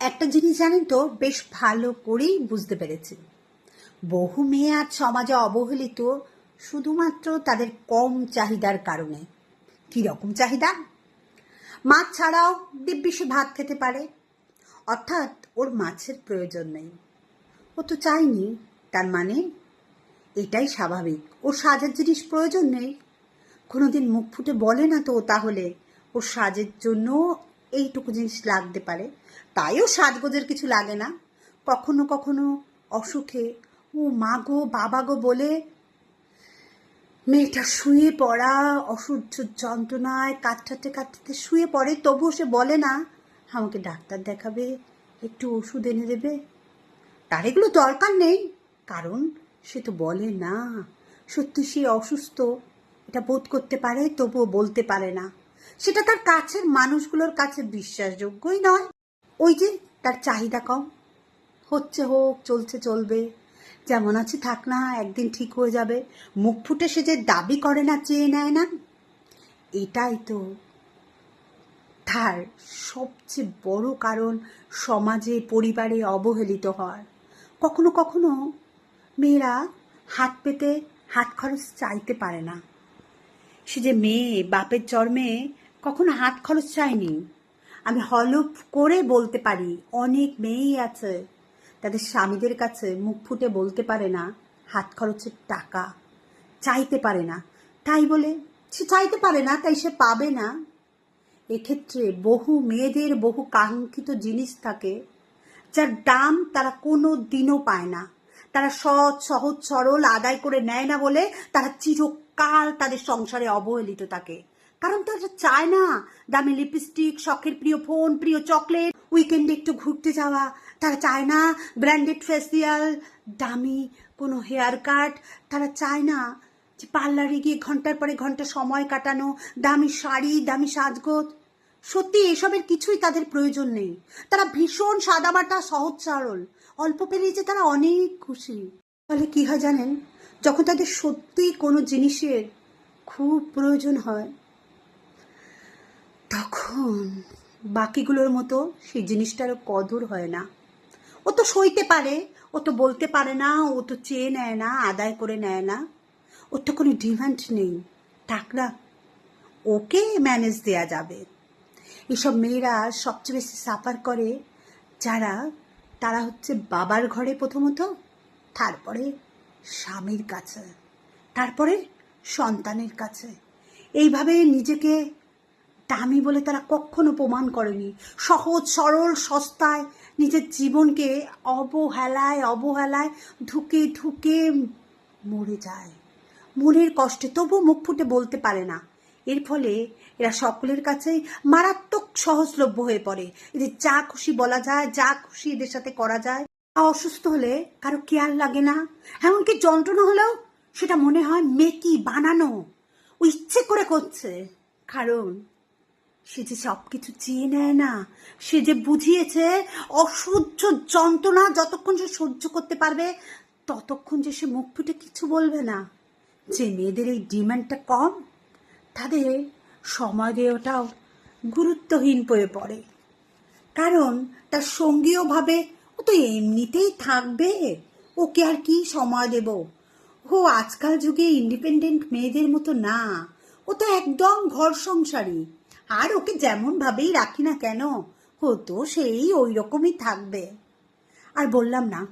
একটা জিনিস জানেন তো, বেশ ভালো করেই বুঝতে পেরেছি। বহু মেয়ে আজ সমাজে অবহেলিত, শুধুমাত্র তাদের কম চাহিদার কারণে। কী রকম চাহিদা? মাছ ছাড়াও দিব্যি সে ভাত খেতে পারে। অর্থাৎ ওর মাছের প্রয়োজন নেই। ও তো চায়নি, তার মানে এটাই স্বাভাবিক। ওর সাজের জিনিস প্রয়োজন নেই। কোনোদিন মুখ ফুটে বলে না তো তাহলে, ওর সাজের জন্য এইটুকু জিনিস লাগতে পারে। তাইও সাজগোজের কিছু লাগে না। কখনো কখনো অসুখে, ও মা গো, বাবা গো বলে মেয়েটা শুয়ে পড়া অসহ্য যন্ত্রণায় কাটতে কাটতে শুয়ে পড়ে। তবুও সে বলে না, আমাকে ডাক্তার দেখাবে, একটু ওষুধ এনে দেবে। তার এগুলো দরকার নেই, কারণ সে তো বলে না। সত্যি সে অসুস্থ, এটা বোধ করতে পারে, তবুও বলতে পারে না। সেটা তার কাছের মানুষগুলোর কাছে বিশ্বাসযোগ্যই নয়। ওই যে তার চাহিদা কম। হচ্ছে হোক, চলছে চলবে। যেমন আছে, থাক না, একদিন ঠিক হয়ে যাবে। মুখ ফুটে সে যে দাবি করে না, চেয়ে নেয় না। এটাই তো তার সবচেয়ে বড় কারণ সমাজে, পরিবারে অবহেলিত হওয়ার। কখনো কখনো মেয়েরা হাত পেতে, হাত খরচ চাইতে পারে না। সে যে মেয়ে, বাপের জন্মে কখনো হাত খরচ চায়নি। আমি হলফ করে বলতে পারি, অনেক মেয়েই আছে। তাদের স্বামীদের কাছে মুখ ফুটে বলতে পারে না, হাত খরচের টাকা। চাইতে পারে না। তাই বলে, সে চাইতে পারে না, তাই সে পাবে না। এক্ষেত্রে বহু মেয়েদের বহু কাঙ্ক্ষিত জিনিস থাকে, যার দাম তারা কোনো দিনও পায় না। তারা সৎ, সহজ, সরল আদায় করে নেয় না বলে তারা চিরকাল তাদের সংসারে অবহেলিত থাকে। কারণ তারা চায় না দামি লিপস্টিক শখের প্রিয় ফোন প্রিয় চকলেট উইকেন্ডে একটু ঘুরতে যাওয়া। তারা চায় না ব্র্যান্ডেড ফেসিয়াল দামি কোনো হেয়ার কাট তারা চায় না যে পার্লারে গিয়ে ঘণ্টার পরে ঘণ্টা সময় কাটানো, দামি শাড়ি, দামি সাজগোজ। সত্যি এসবের কিছুই তাদের প্রয়োজন নেই। তারা ভীষণ সাদামাটা, সহজ সরল। অল্প পেলেই যে তারা অনেক খুশি। ফলে কি হয় জানেন? যখন তাদের সত্যি কোনো জিনিসের খুব প্রয়োজন হয়, তখন বাকিগুলোর মতো সেই জিনিসটারও কদর হয় না। ও তো সইতে পারে, ও তো বলতে পারে না, ও তো চেয়ে নেয় না, আদায় করে নেয় না। ওর তো কোনো ডিমান্ড নেই না ওকে ম্যানেজ দেয়া যাবে। এসব মেয়েরা সবচেয়ে বেশি সাফার করে যারা, তারা হচ্ছে বাবার ঘরে প্রথমত, তারপরে স্বামীর কাছে তারপরে সন্তানের কাছে। এইভাবে নিজেকে দামি বলে তারা কখনো প্রমাণ করেনি। সহজ, সরল, সস্তায় নিজের জীবনকে অবহেলায় অবহেলায় ধুকে ধুকে মরে যায়। মনের কষ্টে তবু মুখ ফুটে বলতে পারে না। এর ফলে এরা সকলের কাছেই মারাত্মক সহজলভ্য হয়ে পড়ে। এদের যা খুশি বলা যায়, যা খুশি এদের সাথে করা যায় অসুস্থ হলে কারও কেয়ার লাগে না। এমনকি যন্ত্রণা হলেও সেটা মনে হয় মেকি বানানো। ও ইচ্ছে করে করছে। কারণ সে যে সব কিছু চেয়ে নেয় না, সে যে বুঝিয়েছে অসহ্য যন্ত্রণা যতক্ষণ সে সহ্য করতে পারবে, ততক্ষণ যে সে মুখ ফুটে কিছু বলবে না। যে মেয়েদের এই ডিমান্ডটা কম, তাদের সময় দেওয়াটাও গুরুত্বহীন হয়ে পড়ে। কারণ তার সঙ্গীও ভাবে ও তো এমনিতেই থাকবে। ওকে আর কি সময় দেব? ও আজকাল যুগে ইন্ডিপেন্ডেন্ট মেয়েদের মতো না। ও তো একদম ঘর সংসারী। আর ওকে যেমন ভাবেই রাখি না কেন, ও তো সেই ওই রকমই থাকবে। আর বললাম না।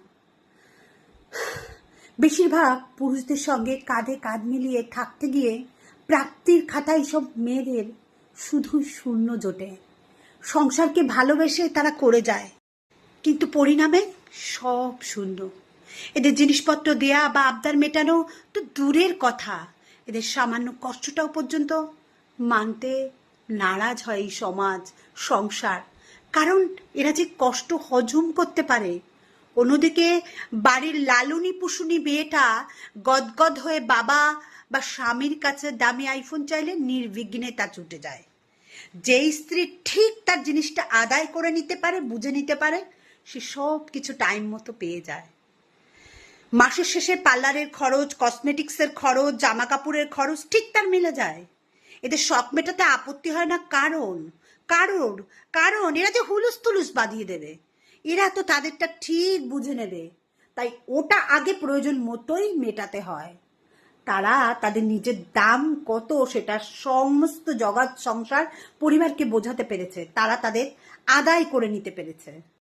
বেশিরভাগ পুরুষদের সঙ্গে কাঁধে কাঁধ মিলিয়ে থাকতে গিয়ে প্রাপ্তির খাতায় সব মেয়েদের শুধু শূন্য জোটে। সংসারকে ভালোবেসে তারা করে যায়। কিন্তু পরিণামে সব শূন্য। এদের জিনিসপত্র দেয়া বা আবদার মেটানো তো দূরের কথা। এদের সামান্য কষ্টটাও পর্যন্ত মানতে নারাজ হয় এই সমাজ, সংসার। কারণ এরা যে কষ্ট হজম করতে পারে। অন্যদিকে বাড়ির লালুনি পুষুনি মেয়েটা গদগদ হয়ে বাবা বা স্বামীর কাছে দামি আইফোন চাইলে নির্বিঘ্নে তা ছুটে যায়। যেই স্ত্রী ঠিক তার জিনিসটা আদায় করে নিতে পারে, বুঝে নিতে পারে সে সব কিছু টাইম মতো পেয়ে যায়। মাসের শেষে পার্লারের খরচ কসমেটিক্সের খরচ জামা কাপড়ের খরচ ঠিক তার মিলে যায়। এদের শখ মেটাতে আপত্তি হয় না কারণ কারণ কারণ এরা যে হুলুস তুলুস বাঁধিয়ে দেবে। এরা তো তাদেরটা ঠিক বুঝে নেবে। তাই ওটা আগে প্রয়োজন মতোই মেটাতে হয়। তারা তাদের নিজের দাম কত সেটা সমস্ত জগৎ, সংসার, পরিবারকে বোঝাতে পেরেছে। তারা তাদের আদায় করে নিতে পেরেছে।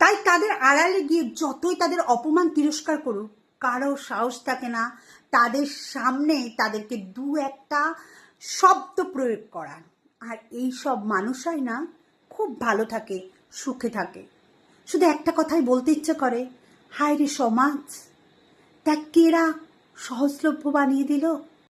তাই তাদের আড়ালে গিয়ে যতই তাদের অপমান তিরস্কার করুক, কারও সাহস থাকে না। তাদের সামনে তাদেরকে দু একটা শব্দ প্রয়োগ করার। আর এই সব মানুষরাই না, খুব ভালো থাকে, সুখে থাকে। শুধু একটা কথাই বলতে ইচ্ছে করে, হায় রে সমাজ দেখ কেরা সহজলভ্য বানিয়ে দিল?